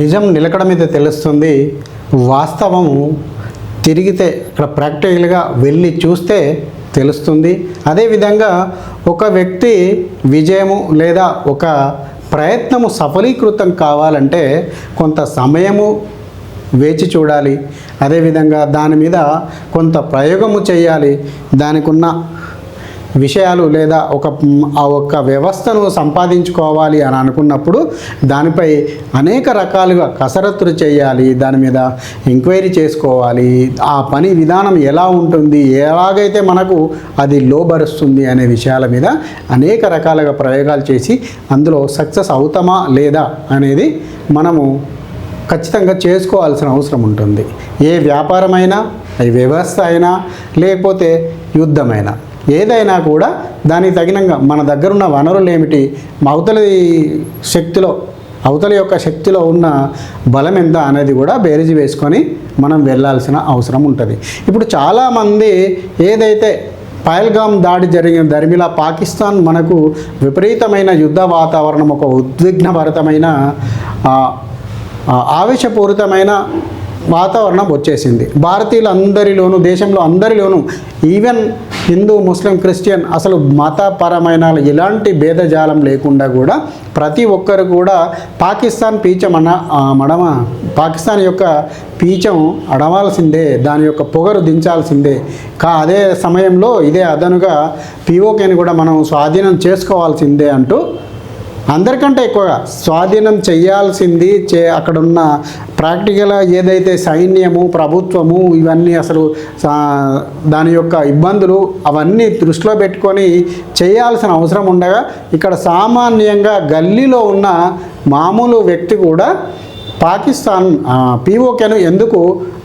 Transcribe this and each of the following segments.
నిజం నిలకడ మీద తెలుస్తుంది. వాస్తవము తిరిగితే ఇక్కడ ప్రాక్టికల్గా వెళ్ళి చూస్తే తెలుస్తుంది. అదేవిధంగా ఒక వ్యక్తి విజయము లేదా ఒక ప్రయత్నము సఫలీకృతం కావాలంటే కొంత సమయము వేచి చూడాలి. అదేవిధంగా దాని మీద కొంత ప్రయోగము చేయాలి. దానికి ఉన్న విషయాలు లేదా ఒక ఆ ఒక్క వ్యవస్థను సంపాదించుకోవాలి అని అనుకున్నప్పుడు దానిపై అనేక రకాలుగా కసరత్తులు చేయాలి దాని మీద ఎంక్వైరీ చేసుకోవాలి. ఆ పని విధానం ఎలా ఉంటుంది ఎలాగైతే మనకు అది లోబరుస్తుంది అనే విషయాల మీద అనేక రకాలుగా ప్రయోగాలు చేసి అందులో సక్సెస్ అవుతామా లేదా అనేది మనము ఖచ్చితంగా చేసుకోవాల్సిన అవసరం ఉంటుంది. ఏ వ్యాపారమైనా ఏ వ్యవస్థ అయినా లేకపోతే యుద్ధమైనా. ఏదైనా కూడా దానికి తగినంగా మన దగ్గర ఉన్న వనరులు ఏమిటి అవతలి శక్తిలో అవతలి యొక్క శక్తిలో ఉన్న బలం ఎంత అనేది కూడా బేరీజు వేసుకొని మనం వెళ్ళాల్సిన అవసరం ఉంటుంది. ఇప్పుడు చాలామంది ఏదైతే పహల్గామ్ దాడి జరిగిన దరిమిలా పాకిస్తాన్ మనకు విపరీతమైన యుద్ధ వాతావరణం ఒక ఉద్విగ్నభరితమైన ఆవేశపూరితమైన వాతావరణం వచ్చేసింది. భారతీయులందరిలోనూ దేశంలో అందరిలోనూ ఈవెన్ హిందూ ముస్లిం క్రిస్టియన్ అసలు మతపరమైన ఎలాంటి భేదజాలం లేకుండా కూడా ప్రతి ఒక్కరు కూడా పాకిస్తాన్ పీచం అన మడమ పాకిస్తాన్ యొక్క పీచం అడవాల్సిందే దాని యొక్క పొగరు దించాల్సిందే. కా అదే సమయంలో ఇదే అదనుగా పీఓకేని కూడా మనం స్వాధీనం చేసుకోవాల్సిందే అంటూ అందరికంటే ఎక్కువగా స్వాధీనం చేయాల్సింది చే అక్కడున్న ప్రాక్టికల్గా ఏదైతే సైన్యము ప్రభుత్వము ఇవన్నీ అసలు సా- దాని యొక్క ఇబ్బందులు అవన్నీ దృష్టిలో పెట్టుకొని చేయాల్సిన అవసరం ఉండగా ఇక్కడ సామాన్యంగా గల్లీలో ఉన్న మామూలు వ్యక్తి కూడా పాకిస్తాన్ పీఓకేను ఎందుకు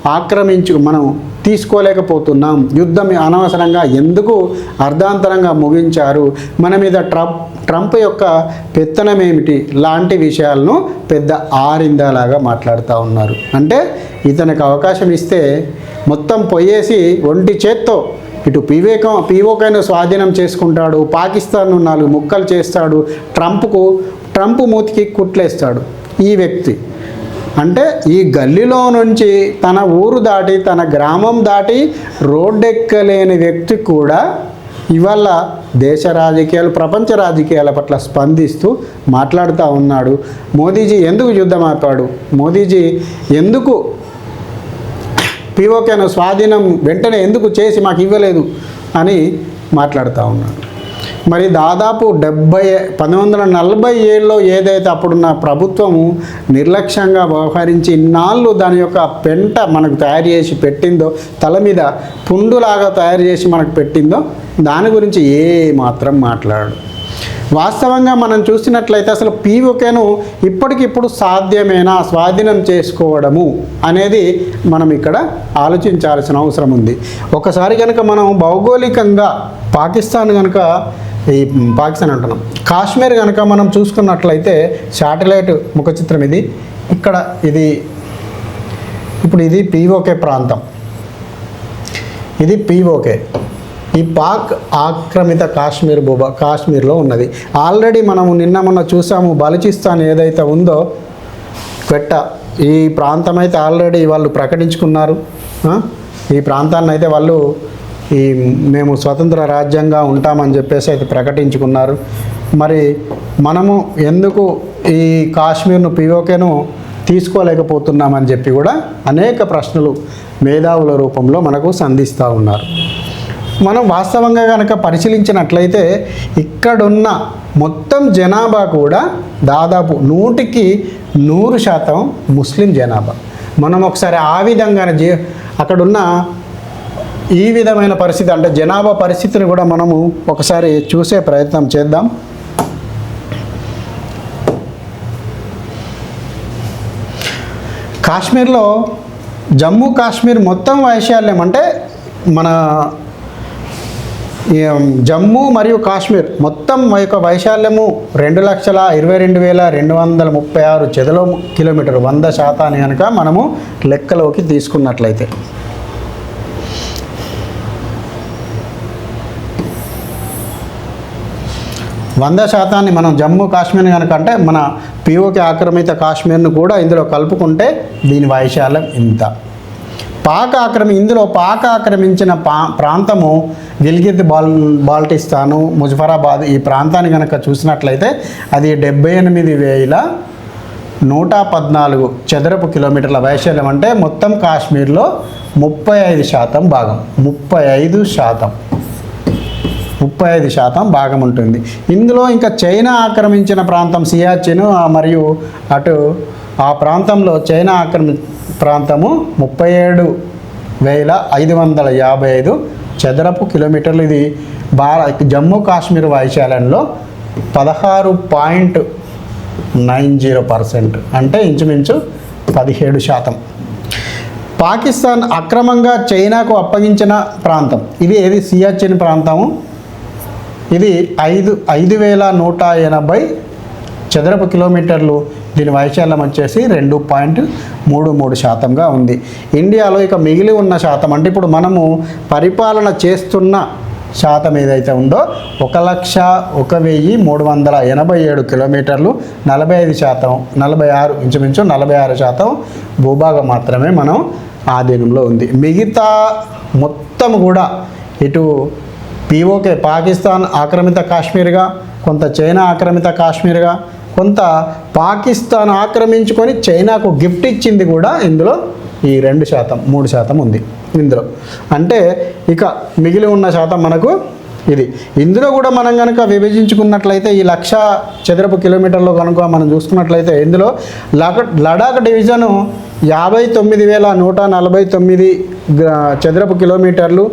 ఆక్రమించు మనం తీసుకోలేకపోతున్నాం. యుద్ధం అనవసరంగా ఎందుకు అర్ధాంతరంగా ముగించారు? మన మీద ట్రంప్ ట్రంప్ యొక్క పెత్తనం ఏమిటి? లాంటి విషయాలను పెద్ద ఆరిందాలాగా మాట్లాడుతూ ఉన్నారు. అంటే ఇతనికి అవకాశం ఇస్తే మొత్తం పొయ్యేసి ఒంటి చేత్తో ఇటు పీవేకం పీఓకైనా స్వాధీనం చేసుకుంటాడు. పాకిస్తాన్ను నాలుగు ముక్కలు చేస్తాడు. ట్రంప్కు ట్రంప్ మూతికి కుట్లేస్తాడు. ఈ వ్యక్తి అంటే ఈ గల్లీలో నుంచి తన ఊరు దాటి తన గ్రామం దాటి రోడ్డెక్కలేని వ్యక్తి కూడా ఇవాళ దేశ రాజకీయాలు ప్రపంచ రాజకీయాల పట్ల స్పందిస్తూ మాట్లాడుతూ ఉన్నాడు. మోదీజీ ఎందుకు యుద్ధం ఆపాడు? మోదీజీ ఎందుకు పీఓకేను స్వాధీనం వెంటనే ఎందుకు చేసి మాకు ఇవ్వలేదు అని మాట్లాడుతూ ఉన్నాడు. మరి దాదాపు డెబ్బై పంతొమ్మిది వందల నలభై ఏడులో ఏదైతే అప్పుడున్న ప్రభుత్వము నిర్లక్ష్యంగా వ్యవహరించి ఇన్నాళ్ళు దాని యొక్క పెంట మనకు తయారు చేసి పెట్టిందో తల మీద పుండులాగా తయారు చేసి మనకు పెట్టిందో దాని గురించి ఏ మాత్రం మాట్లాడు వాస్తవంగా మనం చూసినట్లయితే అసలు పీఓకేను ఇప్పటికిప్పుడు సాధ్యమేనా? స్వాధీనం చేసుకోవడము అనేది మనం ఇక్కడ ఆలోచించాల్సిన అవసరం ఉంది. ఒకసారి కనుక మనం భౌగోళికంగా పాకిస్తాన్ కనుక ఈ పాకిస్తాన్ అంటున్నాం. కాశ్మీర్ కనుక మనం చూసుకున్నట్లయితే శాటిలైట్ ముఖ చిత్రం ఇది. ఇక్కడ ఇది ఇప్పుడు ఇది పీఓకే ప్రాంతం. ఇది పీఓకే. ఈ పాక్ ఆక్రమిత కాశ్మీర్ భూభా కాశ్మీర్లో ఉన్నది. ఆల్రెడీ మనము నిన్న మొన్న చూసాము బలుచిస్తాన్ ఏదైతే ఉందో పెట్ట ఈ ప్రాంతం అయితే ఆల్రెడీ వాళ్ళు ప్రకటించుకున్నారు. ఈ ప్రాంతాన్ని అయితే వాళ్ళు ఈ మేము స్వతంత్ర రాజ్యంగా ఉంటామని చెప్పేసి అయితే ప్రకటించుకున్నారు. మరి మనము ఎందుకు ఈ కాశ్మీర్ను పిఓకేను తీసుకోలేకపోతున్నామని చెప్పి కూడా అనేక ప్రశ్నలు మేధావుల రూపంలో మనకు సంధిస్తూ ఉన్నారు. మనం వాస్తవంగా కనుక పరిశీలించినట్లయితే ఇక్కడున్న మొత్తం జనాభా కూడా దాదాపు నూటికి నూరు శాతం ముస్లిం జనాభా. మనం ఒకసారి ఆ విధంగా జీ అక్కడున్న ఈ విధమైన పరిస్థితి అంటే జనాభా పరిస్థితిని కూడా మనము ఒకసారి చూసే ప్రయత్నం చేద్దాం. కాశ్మీర్లో జమ్మూ కాశ్మీర్ మొత్తం వైశాల్యం అంటే మన జమ్మూ మరియు కాశ్మీర్ మొత్తం యొక్క వైశాల్యము రెండు లక్షల ఇరవై రెండు వేల రెండు వందల ముప్పై ఆరు చదలో కిలోమీటర్ వంద శాతాన్ని కనుక మనము లెక్కలోకి తీసుకున్నట్లయితే. వంద శాతాన్ని మనం జమ్మూ కాశ్మీర్ కనుక అంటే మన పిఓకి ఆక్రమిత కాశ్మీర్ను కూడా ఇందులో కలుపుకుంటే దీని వైశాల్యం ఇంత. పాక ఆక్రమి ఇందులో పాక ఆక్రమించిన పా ప్రాంతము గిల్గిత్ బాల్ బాల్టిస్తాను ముజఫరాబాద్ ఈ ప్రాంతాన్ని కనుక చూసినట్లయితే అది డెబ్బై ఎనిమిది వేల నూట పద్నాలుగు చదరపు కిలోమీటర్ల వైశాల్యం అంటే మొత్తం కాశ్మీర్లో ముప్పై ఐదు శాతం భాగం. ముప్పై ఐదు శాతం. ముప్పై ఐదు శాతం భాగం ఉంటుంది. ఇందులో ఇంకా చైనా ఆక్రమించిన ప్రాంతం సియాచిన్ మరియు అటు ఆ ప్రాంతంలో చైనా ఆక్రమి ప్రాంతము ముప్పై ఏడు వేల ఐదు వందల యాభై ఐదు చదరపు కిలోమీటర్లు ఇది భారత్ జమ్మూ కాశ్మీర్ వైశాల్యంలో పదహారు పాయింట్ నైన్ జీరో పర్సెంట్ అంటే ఇంచుమించు పదిహేడు శాతం. పాకిస్తాన్ అక్రమంగా చైనాకు అప్పగించిన ప్రాంతం. ఇది ఏది? సియాచిన్ ప్రాంతము. ఇది ఐదు ఐదు వేల నూట ఎనభై చదరపు కిలోమీటర్లు. దీని వైశాల్యం వచ్చేసి రెండు పాయింట్ మూడు మూడు శాతంగా ఉంది. ఇండియాలో ఇక మిగిలి ఉన్న శాతం అంటే ఇప్పుడు మనము పరిపాలన చేస్తున్న శాతం ఏదైతే ఉందో ఒక లక్ష ఒక వెయ్యి మూడు వందల ఎనభై ఏడు కిలోమీటర్లు నలభై ఐదు శాతం నలభై ఆరు ఇంచుమించు నలభై ఆరు శాతం భూభాగం మాత్రమే మనం ఆధీనంలో ఉంది. మిగతా మొత్తం కూడా ఇటు పీఓకే పాకిస్తాన్ ఆక్రమిత కాశ్మీర్గా కొంత చైనా ఆక్రమిత కాశ్మీర్గా కొంత పాకిస్తాన్ ఆక్రమించుకొని చైనాకు గిఫ్ట్ ఇచ్చింది కూడా ఇందులో ఈ రెండు శాతం మూడు శాతం ఉంది ఇందులో. అంటే ఇక మిగిలి ఉన్న శాతం మనకు ఇది. ఇందులో కూడా మనం కనుక విభజించుకున్నట్లయితే ఈ లక్ష చదరపు కిలోమీటర్లో కనుక మనం చూసుకున్నట్లయితే ఇందులో లక లడాక్ డివిజను యాభై తొమ్మిది వేల నూట నలభై తొమ్మిది చదరపు కిలోమీటర్లు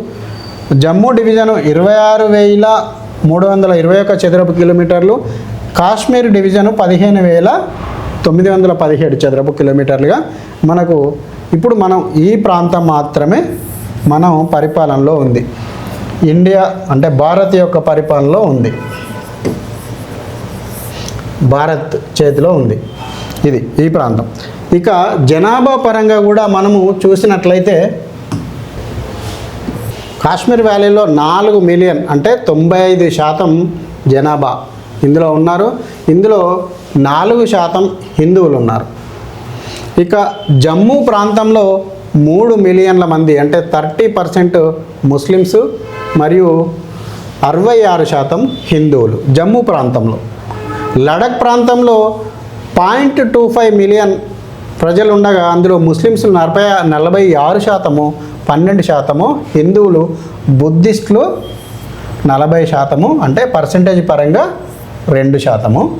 జమ్మూ డివిజను ఇరవై ఆరు వేల మూడు వందల ఇరవై ఒక్క చదరపు కిలోమీటర్లు కాశ్మీర్ డివిజను పదిహేను వేల తొమ్మిది వందల పదిహేడు చదరపు కిలోమీటర్లుగా మనకు ఇప్పుడు మనం ఈ ప్రాంతం మాత్రమే మనం పరిపాలనలో ఉంది. ఇండియా అంటే భారత్ యొక్క పరిపాలనలో ఉంది. భారత్ చేతిలో ఉంది. ఇది ఈ ప్రాంతం. ఇక జనాభా పరంగా కూడా మనము చూసినట్లయితే కాశ్మీర్ వ్యాలీలో నాలుగు మిలియన్ అంటే తొంభై ఐదు శాతం జనాభా. ఇందులో ఉన్నారు. ఇందులో నాలుగు శాతం హిందువులు ఉన్నారు. ఇక జమ్మూ ప్రాంతంలో మూడు మిలియన్ల మంది అంటే థర్టీ పర్సెంట్ ముస్లిమ్స్ మరియు అరవై ఆరు శాతం హిందువులు జమ్మూ ప్రాంతంలో. లడక్ ప్రాంతంలో పాయింట్ టూ ఫైవ్ మిలియన్ ప్రజలు ఉండగా అందులో ముస్లిమ్స్ నలభై నలభై ఆరు శాతము పన్నెండు శాతము హిందువులు. బుద్ధిస్టులు నలభై శాతము అంటే పర్సంటేజ్ పరంగా రెండు శాతము.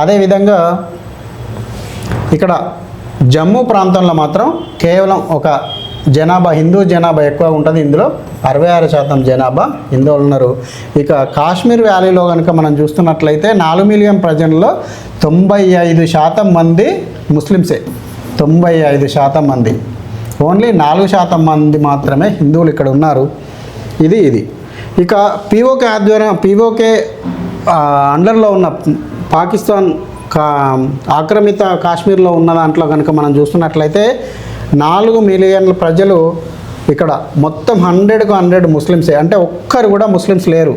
అదేవిధంగా ఇక్కడ జమ్మూ ప్రాంతంలో మాత్రం కేవలం ఒక జనాభా హిందూ జనాభా ఎక్కువ ఉంటుంది. ఇందులో అరవై ఆరు శాతం జనాభా హిందువులు ఉన్నారు. ఇక కాశ్మీర్ వ్యాలీలో కనుక మనం చూస్తున్నట్లయితే నాలుగు మిలియన్ ప్రజల్లో తొంభై ఐదు శాతం మంది ముస్లిమ్సే. తొంభై ఐదు శాతం మంది. ఓన్లీ నాలుగు శాతం మంది మాత్రమే హిందువులు ఇక్కడ ఉన్నారు. ఇది ఇది. ఇక పీఓకే ఆధ్వర్యం పీఓకే అండర్లో ఉన్న పాకిస్తాన్ కా ఆక్రమిత కాశ్మీర్లో ఉన్న దాంట్లో కనుక మనం చూస్తున్నట్లయితే నాలుగు మిలియన్ల ప్రజలు ఇక్కడ మొత్తం హండ్రెడ్కు హండ్రెడ్ ముస్లిమ్సే అంటే ఒక్కరు కూడా ముస్లిమ్స్ లేరు.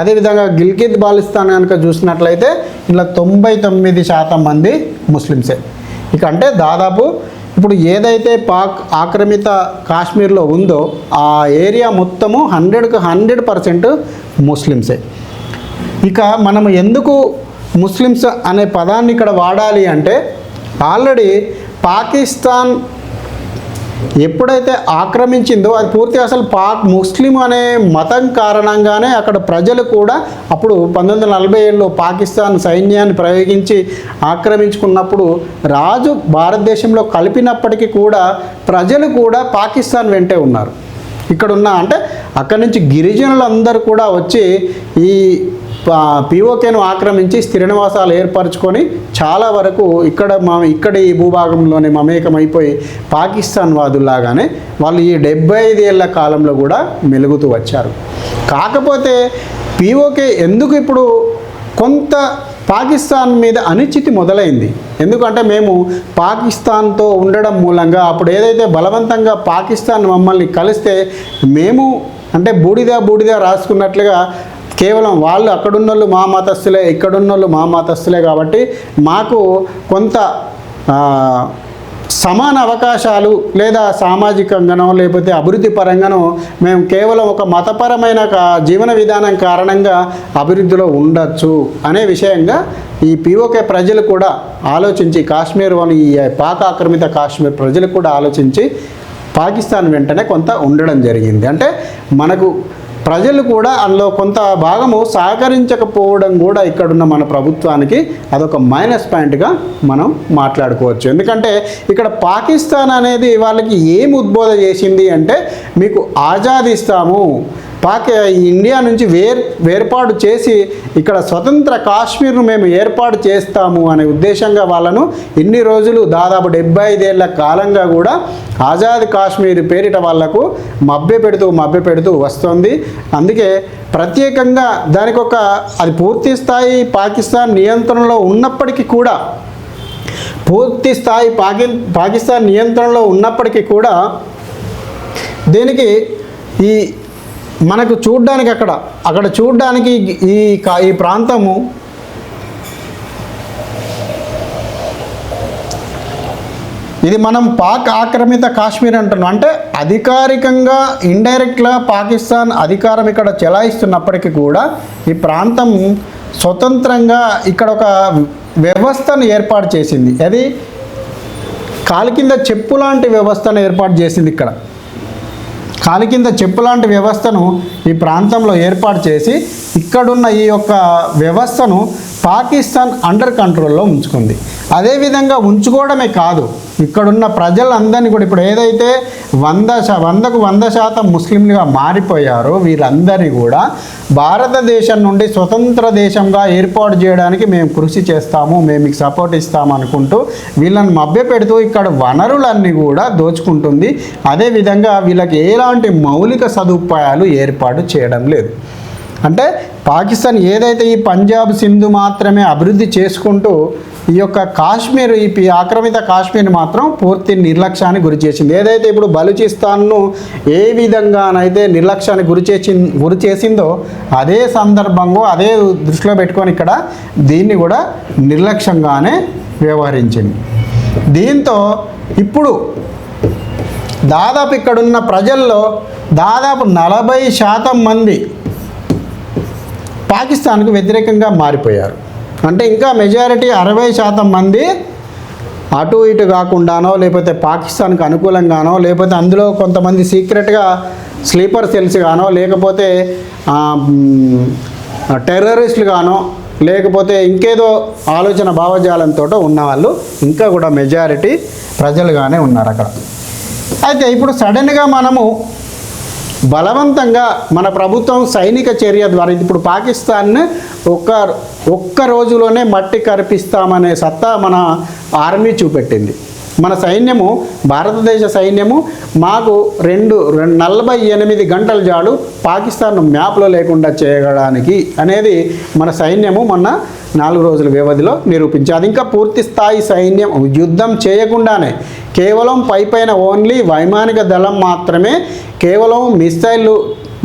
అదేవిధంగా గిల్గిత్ బాలిస్తాన్ కనుక చూసినట్లయితే ఇలా తొంభై తొమ్మిది శాతం మంది ముస్లిమ్సే. ఇక అంటే దాదాపు ఇప్పుడు ఏదైతే పాక్ ఆక్రమిత కాశ్మీర్లో ఉందో ఆ ఏరియా మొత్తము హండ్రెడ్కు హండ్రెడ్ పర్సెంట్ ముస్లిమ్సే. ఇక మనం ఎందుకు ముస్లిమ్స్ అనే పదాన్ని ఇక్కడ వాడాలి అంటే ఆల్రెడీ పాకిస్తాన్ ఎప్పుడైతే ఆక్రమించిందో అది పూర్తిగా అసలు పాక్ ముస్లిం అనే మతం కారణంగానే అక్కడ ప్రజలు కూడా అప్పుడు పంతొమ్మిది వందల నలభై ఏడులో పాకిస్తాన్ సైన్యాన్ని ప్రయోగించి ఆక్రమించుకున్నప్పుడు రాజు భారతదేశంలో కలిపినప్పటికీ కూడా ప్రజలు కూడా పాకిస్తాన్ వెంటే ఉన్నారు. ఇక్కడున్న అంటే అక్కడి నుంచి గిరిజనులందరూ కూడా వచ్చి ఈ పిఓకేను ఆక్రమించి స్థిర నివాసాలు ఏర్పరచుకొని చాలా వరకు ఇక్కడ మా ఇక్కడ ఈ భూభాగంలోనే మమేకమైపోయి పాకిస్తాన్ వాదుల్లాగానే వాళ్ళు ఈ డెబ్బై ఐదేళ్ళ కాలంలో కూడా మెలుగుతూ వచ్చారు. కాకపోతే పిఓకే ఎందుకు ఇప్పుడు కొంత పాకిస్తాన్ మీద అనిశ్చితి మొదలైంది? ఎందుకంటే మేము పాకిస్తాన్తో ఉండడం మూలంగా అప్పుడు ఏదైతే బలవంతంగా పాకిస్తాన్ మమ్మల్ని కలిస్తే మేము అంటే బూడిద బూడిద రాసుకున్నట్లుగా కేవలం వాళ్ళు అక్కడున్నోళ్ళు మా మతస్థులే ఇక్కడున్నోళ్ళు మా మతస్థులే కాబట్టి మాకు కొంత సమాన అవకాశాలు లేదా సామాజికంగానో లేకపోతే అభివృద్ధి పరంగానో మేము కేవలం ఒక మతపరమైన కా- జీవన విధానం కారణంగా అభివృద్ధిలో ఉండొచ్చు అనే విషయంగా ఈ పిఓకే ప్రజలు కూడా ఆలోచించి కాశ్మీర్ వాళ్ళు ఈ పాక ఆక్రమిత కాశ్మీర్ ప్రజలు కూడా ఆలోచించి పాకిస్తాన్ వెంటనే కొంత ఉండడం జరిగింది. అంటే మనకు ప్రజలు కూడా అందులో కొంత భాగము సహకరించకపోవడం కూడా ఇక్కడున్న మన ప్రభుత్వానికి అదొక మైనస్ పాయింట్గా మనం మాట్లాడుకోవచ్చు. ఎందుకంటే ఇక్కడ పాకిస్తాన్ అనేది వాళ్ళకి ఏం ఉద్బోధ చేసింది అంటే మీకు ఆజాదిస్తాము పాకి ఇండియా నుంచి వేర్ వేర్పాటు చేసి ఇక్కడ స్వతంత్ర కాశ్మీర్ను మేము ఏర్పాటు చేస్తాము అనే ఉద్దేశంగా వాళ్ళను ఇన్ని రోజులు దాదాపు డెబ్బై ఐదేళ్ళ కాలంగా కూడా ఆజాద్ కాశ్మీర్ పేరిట వాళ్ళకు మభ్య పెడుతూ మభ్య పెడుతూ వస్తుంది. అందుకే ప్రత్యేకంగా దానికొక అది పూర్తి స్థాయి పాకిస్తాన్ నియంత్రణలో ఉన్నప్పటికీ కూడా పూర్తి స్థాయి పాకి పాకిస్తాన్ నియంత్రణలో ఉన్నప్పటికీ కూడా దీనికి ఈ మనకు చూడ్డానికి అక్కడ అక్కడ చూడ్డానికి ఈ ఈ ప్రాంతము ఇది మనం పాక్ ఆక్రమిత కాశ్మీర్ అంటున్నాం. అంటే అధికారికంగా ఇండైరెక్ట్గా పాకిస్తాన్ అధికారం ఇక్కడ చెలాయిస్తున్నప్పటికీ కూడా ఈ ప్రాంతం స్వతంత్రంగా ఇక్కడ ఒక వ్యవస్థను ఏర్పాటు చేసింది. అది కాలి కింద చెప్పు లాంటి వ్యవస్థను ఏర్పాటు చేసింది ఇక్కడ. కాలి కింద చెప్పు లాంటి వ్యవస్థను ఈ ప్రాంతంలో ఏర్పాటు చేసి ఇక్కడున్న ఈ యొక్క వ్యవస్థను పాకిస్తాన్ అండర్ కంట్రోల్లో ఉంచుకుంది. అదేవిధంగా ఉంచుకోవడమే కాదు ఇక్కడున్న ప్రజలందరినీ కూడా ఇప్పుడు ఏదైతే వంద శా వందకు వంద శాతం ముస్లింలుగా మారిపోయారో వీరందరినీ కూడా భారతదేశం నుండి స్వతంత్ర దేశంగా ఏర్పాటు చేయడానికి మేము కృషి చేస్తాము మేము మీకు సపోర్ట్ ఇస్తాము అనుకుంటూ వీళ్ళని మభ్యపెడుతూ ఇక్కడ వనరులన్నీ కూడా దోచుకుంటుంది. అదేవిధంగా వీళ్ళకి ఎలాంటి మౌలిక సదుపాయాలు ఏర్పాటు చేయడం లేదు. అంటే పాకిస్తాన్ ఏదైతే ఈ పంజాబ్ సింధు మాత్రమే అభివృద్ధి చేసుకుంటూ ఈ యొక్క కాశ్మీర్ ఈ ఆక్రమిత కాశ్మీర్ మాత్రం పూర్తి నిర్లక్ష్యానికి గురి చేసింది. ఏదైతే ఇప్పుడు బలూచిస్తాన్ను ఏ విధంగానైతే నిర్లక్ష్యానికి గురి చేసి గురి చేసిందో అదే సందర్భంగా అదే దృష్టిలో పెట్టుకొని ఇక్కడ దీన్ని కూడా నిర్లక్ష్యంగానే వ్యవహరించింది. దీంతో ఇప్పుడు దాదాపు ఇక్కడున్న ప్రజల్లో దాదాపు నలభై శాతం మంది పాకిస్తాన్కు వ్యతిరేకంగా మారిపోయారు. అంటే ఇంకా మెజారిటీ అరవై శాతం మంది అటు ఇటు కాకుండానో లేకపోతే పాకిస్తాన్కు అనుకూలంగానో లేకపోతే అందులో కొంతమంది సీక్రెట్గా స్లీపర్ సెల్స్ గానో లేకపోతే ఆ, టెర్రరిస్టులు గానో లేకపోతే ఇంకేదో ఆలోచన భావజాలంతో ఉన్నవాళ్ళు ఇంకా కూడా మెజారిటీ ప్రజలుగానే ఉన్నారు అక్కడ. అయితే ఇప్పుడు సడన్గా మనము బలవంతంగా మన ప్రభుత్వం సైనిక చర్య ద్వారా ఇప్పుడు పాకిస్తాన్ ఒక్క ఒక్క రోజులోనే మట్టి కరిపిస్తామనే సత్తా మన ఆర్మీ చూపెట్టింది. మన సైన్యము భారతదేశ సైన్యము మాకు రెండు రెండు నలభై ఎనిమిది గంటల జాడు పాకిస్తాన్ మ్యాప్లో లేకుండా చేయడానికి అనేది మన సైన్యము మొన్న నాలుగు రోజుల వ్యవధిలో నిరూపించి అది ఇంకా పూర్తి స్థాయి సైన్యం యుద్ధం చేయకుండానే కేవలం పై పైన ఓన్లీ వైమానిక దళం మాత్రమే కేవలం మిసైళ్ళు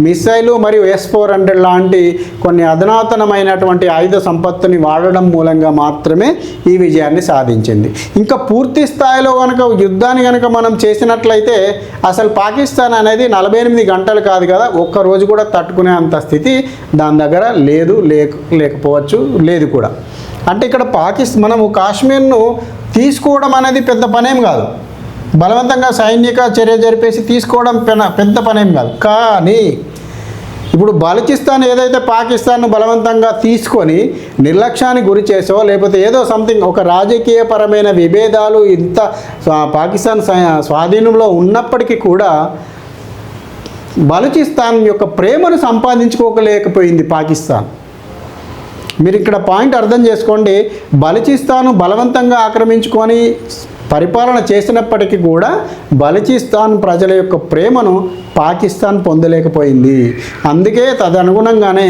మిసైలు మరియు ఎస్ ఫోర్ హండ్రెడ్ లాంటి కొన్ని అధునాతనమైనటువంటి ఆయుధ సంపత్తుని వాడడం మూలంగా మాత్రమే ఈ విజయాన్ని సాధించింది. ఇంకా పూర్తి స్థాయిలో కనుక యుద్ధాన్ని కనుక మనం చేసినట్లయితే అసలు పాకిస్తాన్ అనేది నలభై ఎనిమిది గంటలు కాదు కదా ఒక్క రోజు కూడా తట్టుకునే అంత స్థితి దాని దగ్గర లేదు లేక లేకపోవచ్చు లేదు కూడా. అంటే ఇక్కడ పాకిస్తాన్ మనము కాశ్మీర్ను తీసుకోవడం అనేది పెద్ద పనేం కాదు. బలవంతంగా సైనిక చర్య జరిపేసి తీసుకోవడం పెన పెద్ద పనేం కాదు. కానీ ఇప్పుడు బలూచిస్తాన్ ఏదైతే పాకిస్తాన్ను బలవంతంగా తీసుకొని నిర్లక్ష్యానికి గురి చేసో లేకపోతే ఏదో సంథింగ్ ఒక రాజకీయపరమైన విభేదాలు ఇంత పాకిస్తాన్ సై- స్వాధీనంలో ఉన్నప్పటికీ కూడా బలూచిస్తాన్ యొక్క ప్రేమను సంపాదించుకోకలేకపోయింది పాకిస్తాన్. మీరు ఇక్కడ పాయింట్ అర్థం చేసుకోండి. బలూచిస్తాను బలవంతంగా ఆక్రమించుకొని పరిపాలన చేసినప్పటికీ కూడా బలూచిస్తాన్ ప్రజల యొక్క ప్రేమను పాకిస్తాన్ పొందలేకపోయింది. అందుకే తదనుగుణంగానే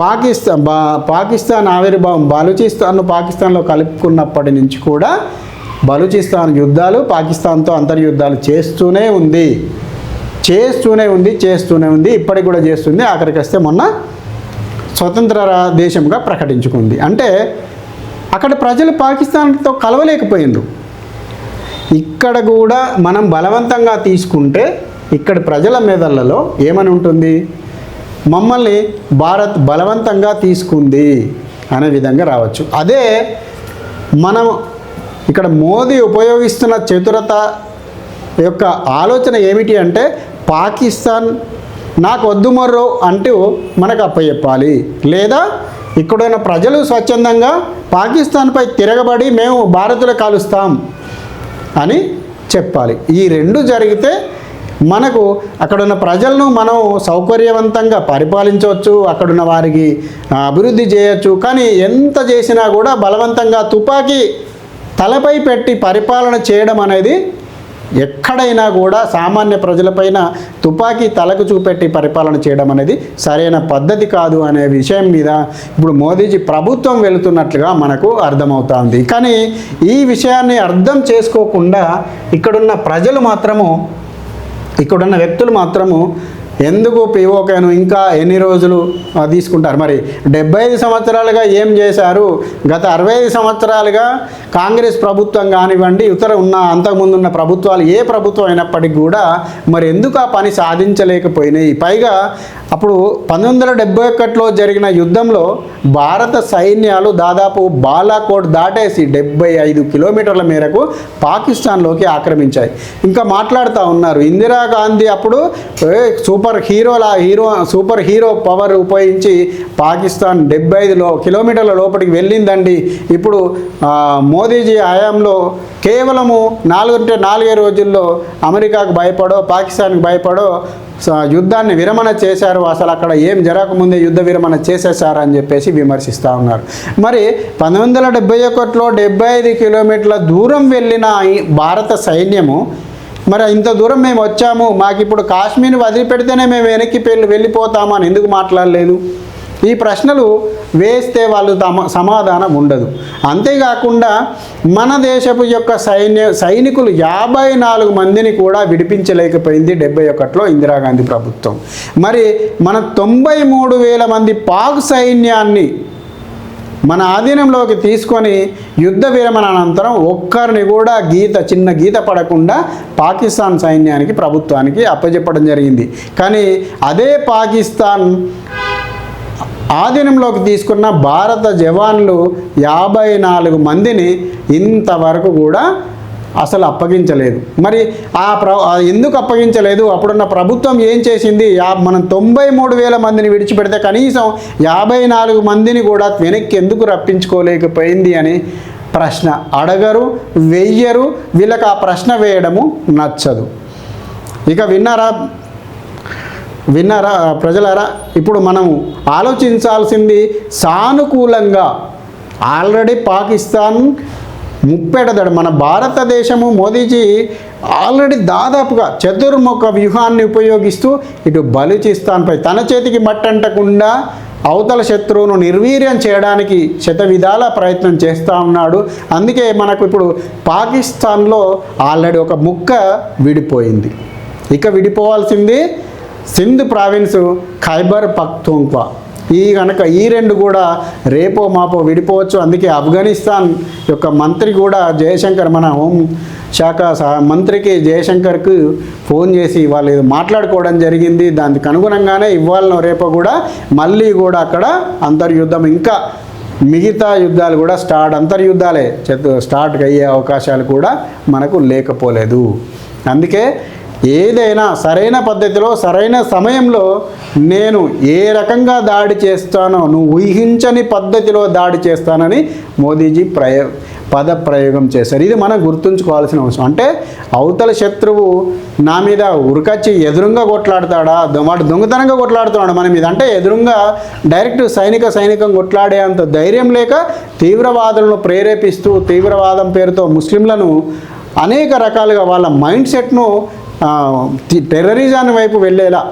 పాకిస్తాన్ బా పాకిస్తాన్ ఆవిర్భావం బలూచిస్తాన్ను పాకిస్తాన్లో కలుపుకున్నప్పటి నుంచి కూడా బలూచిస్తాన్ యుద్ధాలు పాకిస్తాన్తో అంతర్యుద్ధాలు చేస్తూనే ఉంది. చేస్తూనే ఉంది చేస్తూనే ఉంది ఇప్పటికి కూడా చేస్తుంది. ఆఖరికి వస్తే మొన్న స్వతంత్ర దేశంగా ప్రకటించుకుంది. అంటే అక్కడ ప్రజలు పాకిస్తాన్తో కలవలేకపోయిండ్రు. ఇక్కడ కూడా మనం బలవంతంగా తీసుకుంటే ఇక్కడ ప్రజల మెదళ్ళలో ఏమని ఉంటుంది? మమ్మల్ని భారత్ బలవంతంగా తీసుకుంది అనే విధంగా రావచ్చు. అదే మనం ఇక్కడ మోదీ ఉపయోగిస్తున్న చతురత యొక్క ఆలోచన ఏమిటి అంటే పాకిస్తాన్ నాకు వద్దు మర్రో అంటూ మనకు అప్పచెప్పాలి. లేదా ఇక్కడున్న ప్రజలు స్వచ్ఛందంగా పాకిస్తాన్పై తిరగబడి మేము భారత్లో కలుస్తాం. అని చెప్పాలి. ఈ రెండు జరిగితే మనకు అక్కడున్న ప్రజలను మనం సౌకర్యవంతంగా పరిపాలించవచ్చు అక్కడున్న వారికి అభివృద్ధి చేయొచ్చు. కానీ ఎంత చేసినా కూడా బలవంతంగా తుపాకీ తలపై పెట్టి పరిపాలన చేయడం అనేది ఎక్కడైనా కూడా సామాన్య ప్రజలపైన తుపాకీ తలకు చూపెట్టి పరిపాలన చేయడం అనేది సరైన పద్ధతి కాదు అనే విషయం మీద ఇప్పుడు మోదీజీ ప్రభుత్వం వెళుతున్నట్లుగా మనకు అర్థమవుతుంది. కానీ ఈ విషయాన్ని అర్థం చేసుకోకుండా ఇక్కడున్న ప్రజలు మాత్రము ఇక్కడున్న వ్యక్తులు మాత్రము ఎందుకు పిఓకేను ఇంకా ఎన్ని రోజులు తీసుకుంటారు? మరి డెబ్బై ఐదు సంవత్సరాలుగా ఏం చేశారు? గత అరవై ఐదు సంవత్సరాలుగా కాంగ్రెస్ ప్రభుత్వం కానివ్వండి ఇతర ఉన్న అంతకుముందు ఉన్న ప్రభుత్వాలు ఏ ప్రభుత్వం అయినప్పటికీ కూడా మరి ఎందుకు ఆ పని సాధించలేకపోయినాయి? పైగా అప్పుడు పంతొమ్మిది వందల డెబ్బై ఒకటిలో జరిగిన యుద్ధంలో భారత సైన్యాలు దాదాపు బాలాకోట్ దాటేసి డెబ్బై ఐదు కిలోమీటర్ల మేరకు పాకిస్తాన్లోకి ఆక్రమించాయి. ఇంకా మాట్లాడుతూ ఉన్నారు. ఇందిరాగాంధీ అప్పుడు సూపర్ సూపర్ హీరోలా హీరో సూపర్ హీరో పవర్ ఉపయోగించి పాకిస్తాన్ డెబ్బై ఐదులో కిలోమీటర్ల లోపలికి వెళ్ళిందండి. ఇప్పుడు మోదీజీ హయాంలో కేవలము నాలుగు అంటే నాలుగే రోజుల్లో అమెరికాకు భయపడో పాకిస్తాన్కి భయపడో స- యుద్ధాన్ని విరమణ చేశారు. అసలు అక్కడ ఏం జరగకముందే యుద్ధ విరమణ చేసేసారు అని చెప్పేసి విమర్శిస్తూ ఉన్నారు. మరి పంతొమ్మిది వందల డెబ్బై ఒకటిలో డెబ్బై ఐదు కిలోమీటర్ల దూరం వెళ్ళిన భారత సైన్యము మరి ఇంత దూరం మేము వచ్చాము మాకు ఇప్పుడు కాశ్మీర్ వదిలిపెడితేనే మేము వెనక్కి పెళ్ళి వెళ్ళిపోతామని అని ఎందుకు మాట్లాడలేదు? ఈ ప్రశ్నలు వేస్తే వాళ్ళు తమ సమాధానం ఉండదు. అంతేకాకుండా మన దేశపు యొక్క సైన్య సైనికులు యాభై నాలుగు మందిని కూడా విడిపించలేకపోయింది డెబ్బై ఒకటిలో ఇందిరాగాంధీ ప్రభుత్వం. మరి మన తొంభై మూడు వేల మంది పాక్ సైన్యాన్ని మన ఆధీనంలోకి తీసుకొని యుద్ధ విరమణ అనంతరం ఒక్కరిని కూడా గీత చిన్న గీత పడకుండా పాకిస్తాన్ సైన్యానికి ప్రభుత్వానికి అప్పచెప్పడం జరిగింది. కానీ అదే పాకిస్తాన్ ఆధీనంలోకి తీసుకున్న భారత జవాన్లు యాభై నాలుగు మందిని ఇంతవరకు కూడా అసలు అప్పగించలేదు. మరి ఆ ప్ర ఎందుకు అప్పగించలేదు? అప్పుడున్న ప్రభుత్వం ఏం చేసింది? యా మనం తొంభై మూడు వేల మందిని విడిచిపెడితే కనీసం యాభై నాలుగు మందిని కూడా వెనక్కి ఎందుకు రప్పించుకోలేకపోయింది అని ప్రశ్న అడగరు వెయ్యరు వీళ్ళకి ఆ ప్రశ్న వేయడము నచ్చదు. ఇక విన్నారా? విన్నారా? ప్రజలారా ఇప్పుడు మనము ఆలోచించాల్సింది సానుకూలంగా ఆల్రెడీ పాకిస్తాన్ ముప్పెడతాడు. మన భారతదేశము మోదీజీ ఆల్రెడీ దాదాపుగా చతుర్ముఖ వ్యూహాన్ని ఉపయోగిస్తూ ఇటు బలుచిస్తాన్పై తన చేతికి మట్టంటకుండా అవతల శత్రువును నిర్వీర్యం చేయడానికి శత విధాల ప్రయత్నం చేస్తూ ఉన్నాడు. అందుకే మనకు ఇప్పుడు పాకిస్తాన్లో ఆల్రెడీ ఒక ముక్క విడిపోయింది. ఇక విడిపోవాల్సింది సింధ్ ప్రావిన్స్ ఖైబర్ పక్తుంక్వా ఈ కనుక ఈ రెండు కూడా రేపో మాపో విడిపోవచ్చు. అందుకే ఆఫ్ఘనిస్తాన్ యొక్క మంత్రి కూడా జయశంకర్ మన హోం శాఖ మంత్రికి జయశంకర్కు ఫోన్ చేసి వాళ్ళు ఏదో మాట్లాడుకోవడం జరిగింది. దానికి అనుగుణంగానే ఇవ్వాలనో రేపో కూడా మళ్ళీ కూడా అక్కడ అంతర్యుద్ధం ఇంకా మిగతా యుద్ధాలు కూడా స్టార్ట్ అంతర్యుద్ధాలే స్టార్ట్ అయ్యే అవకాశాలు కూడా మనకు లేకపోలేదు. అందుకే ఏదైనా సరైన పద్ధతిలో సరైన సమయంలో నేను ఏ రకంగా దాడి చేస్తానో నువ్వు ఊహించని పద్ధతిలో దాడి చేస్తానని మోదీజీ ప్రయ పద ప్రయోగం చేశారు. ఇది మనం గుర్తుంచుకోవాల్సిన అవసరం. అంటే అవతల శత్రువు నా మీద ఉరికచ్చి ఎదురుగా కొట్లాడతాడా? దొమాట దొంగతనంగా కొట్లాడుతున్నాడు మన మీద. అంటే ఎదురుగా డైరెక్ట్ సైనిక సైనికం కొట్లాడే అంత ధైర్యం లేక తీవ్రవాదులను ప్రేరేపిస్తూ తీవ్రవాదం పేరుతో ముస్లింలను అనేక రకాలుగా వాళ్ళ మైండ్ సెట్ను టెర్రరిజాన్ వైపు వెళ్ళేలా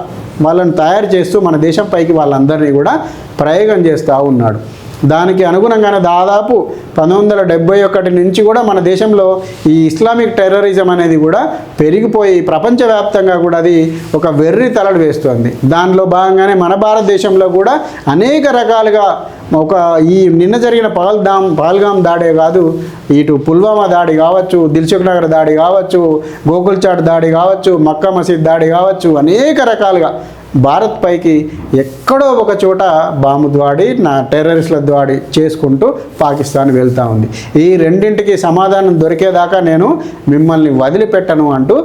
వాళ్ళని తయారు చేస్తూ మన దేశం పైకి వాళ్ళందరినీ కూడా ప్రయోగం చేస్తూ ఉన్నాడు. దానికి అనుగుణంగానే దాదాపు పంతొమ్మిది ఒకటి నుంచి కూడా మన దేశంలో ఈ ఇస్లామిక్ టెర్రరిజం అనేది కూడా పెరిగిపోయి ప్రపంచవ్యాప్తంగా కూడా అది ఒక వెర్రి తలడు వేస్తుంది. దానిలో భాగంగానే మన భారతదేశంలో కూడా అనేక రకాలుగా ఒక ఈ నిన్న జరిగిన పహల్దామ్ పహల్గామ్ దాడే కాదు ఇటు పుల్వామా దాడి కావచ్చు దిల్సుఖ్ నగర్ దాడి కావచ్చు గోకుల్చాట్ దాడి కావచ్చు మక్కా మసీద్ దాడి కావచ్చు అనేక రకాలుగా భారత్ పైకి ఎక్కడో ఒక చోట బాంబు ద్వాడి నా టెర్రరిస్టుల దాడి చేసుకుంటూ పాకిస్తాన్ వెళ్తూ ఉంది. ఈ రెండింటికి సమాధానం దొరికేదాకా నేను మిమ్మల్ని వదిలిపెట్టను అంటూ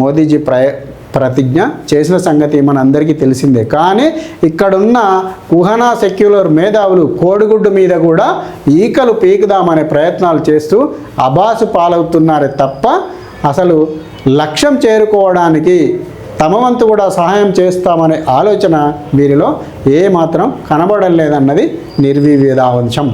మోదీజీ ప్రయ ప్రతిజ్ఞ చేసిన సంగతి మనందరికీ తెలిసిందే. కానీ ఇక్కడున్న కుహనా సెక్యులర్ మేధావులు కోడిగుడ్డు మీద కూడా ఈకలు పీకుదామనే ప్రయత్నాలు చేస్తూ అబాసు పాలవుతున్నారే తప్ప అసలు లక్ష్యం చేరుకోవడానికి తమ వంతు కూడా సహాయం చేస్తామనే ఆలోచన వీరిలో ఏ మాత్రం కనబడలేదన్నది నిర్వివేదాంశం.